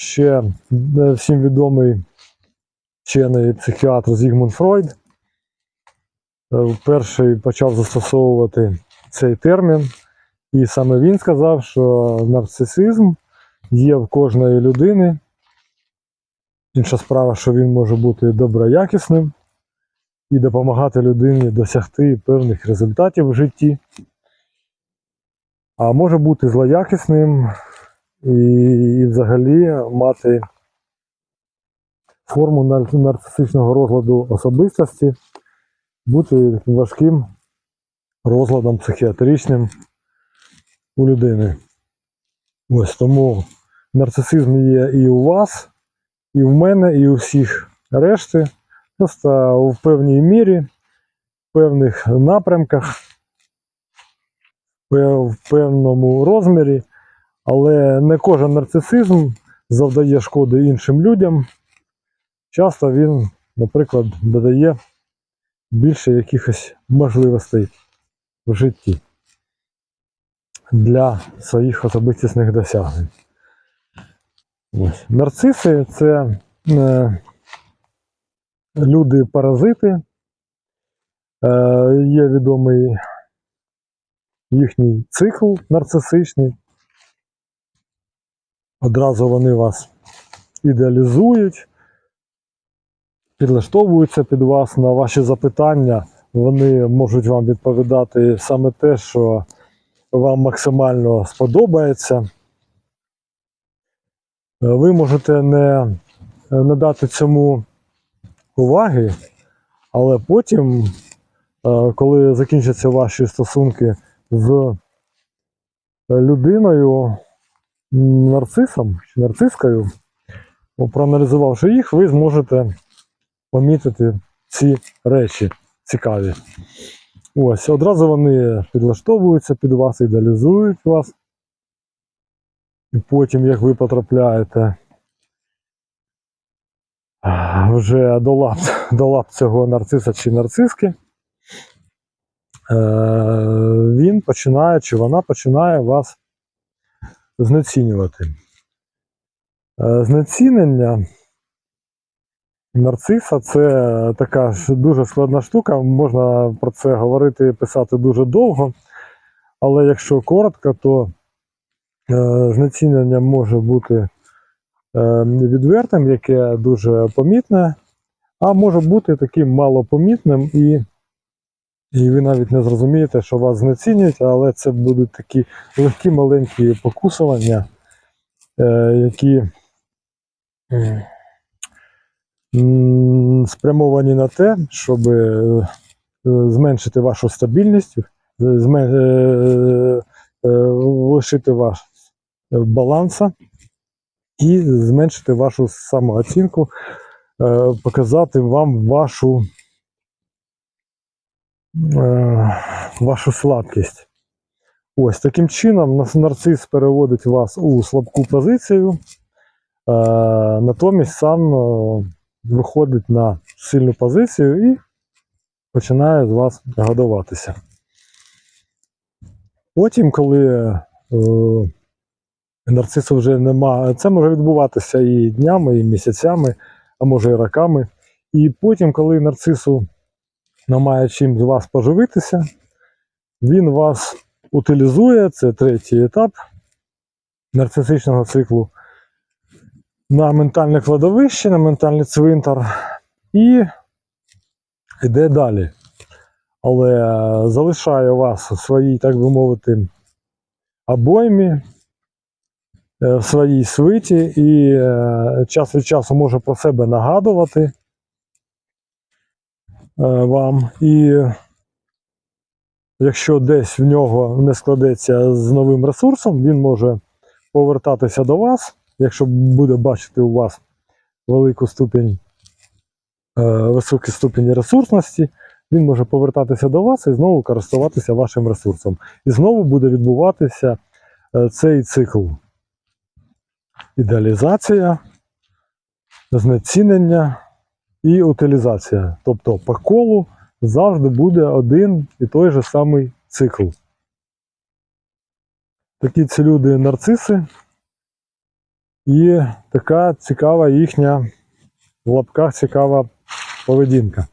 ще е, всім відомий вчений психіатр Зігмунд Фройд. е, Перший почав застосовувати цей термін, і саме він сказав, що нарцисизм є в кожної людини. Інша справа, що він може бути доброякісним і допомагати людині досягти певних результатів в житті. А може бути злоякісним і, взагалі мати форму нарцисичного розладу особистості, бути таким важким розладом психіатричним у людини. Ось тому нарцисизм є і у вас, і в мене, і у всіх решти. Просто в певній мірі, в певних напрямках, в певному розмірі, але не кожен нарцисизм завдає шкоди іншим людям. Часто він, наприклад, додає більше якихось можливостей в житті для своїх особистісних досягнень. Ось. Нарциси це е, люди-паразити. Е, є відомий їхній цикл нарцисичний. Одразу вони вас ідеалізують, підлаштовуються під вас на ваші запитання. Вони можуть вам відповідати саме те, що вам максимально сподобається. Ви можете не, не дати цьому уваги, але потім, е, коли закінчаться ваші стосунки з людиною, нарцисом чи нарцискою, проаналізувавши їх, ви зможете помітити ці речі цікаві. Ось, одразу вони підлаштовуються під вас, ідеалізують вас. І потім, як ви потрапляєте вже до лап, до лап цього нарциса чи нарциски, е, він починає чи вона починає вас знецінювати. Е, Знецінення нарциса це така ж дуже складна штука. Можна про це говорити і писати дуже довго. Але якщо коротко, то е, знецінення може бути е, відвертим, яке дуже помітне, а може бути таким малопомітним, і, і ви навіть не зрозумієте, що вас знецінюють, але це будуть такі легкі маленькі покусування, е, які спрямовані на те, щоб е, зменшити вашу стабільність, е, е, лишити ваш баланса і зменшити вашу самооцінку, е, показати вам вашу, е, вашу слабкість. Ось таким чином нарцис переводить вас у слабку позицію, е, натомість сам е, виходить на сильну позицію і починає з вас годуватися. Потім, коли е, нарцису вже нема, це може відбуватися і днями, і місяцями, а може і роками. І потім, коли нарцису немає чим з вас поживитися, він вас утилізує, це третій етап нарцисичного циклу, на ментальне кладовище, на ментальний цвинтар і йде далі. Але залишає вас у своїй, так би мовити, обоймі, е, в своїй свиті і е, час від часу може про себе нагадувати вам. І якщо десь в нього не складеться з новим ресурсом, він може повертатися до вас, якщо буде бачити у вас велику ступінь, е, високий ступінь ресурсності, він може повертатися до вас і знову користуватися вашим ресурсом. І знову буде відбуватися е, цей цикл. Ідеалізація, знецінення і утилізація. Тобто по колу завжди буде один і той же самий цикл. Такі ці люди нарциси, І така цікава їхня в лапках цікава поведінка.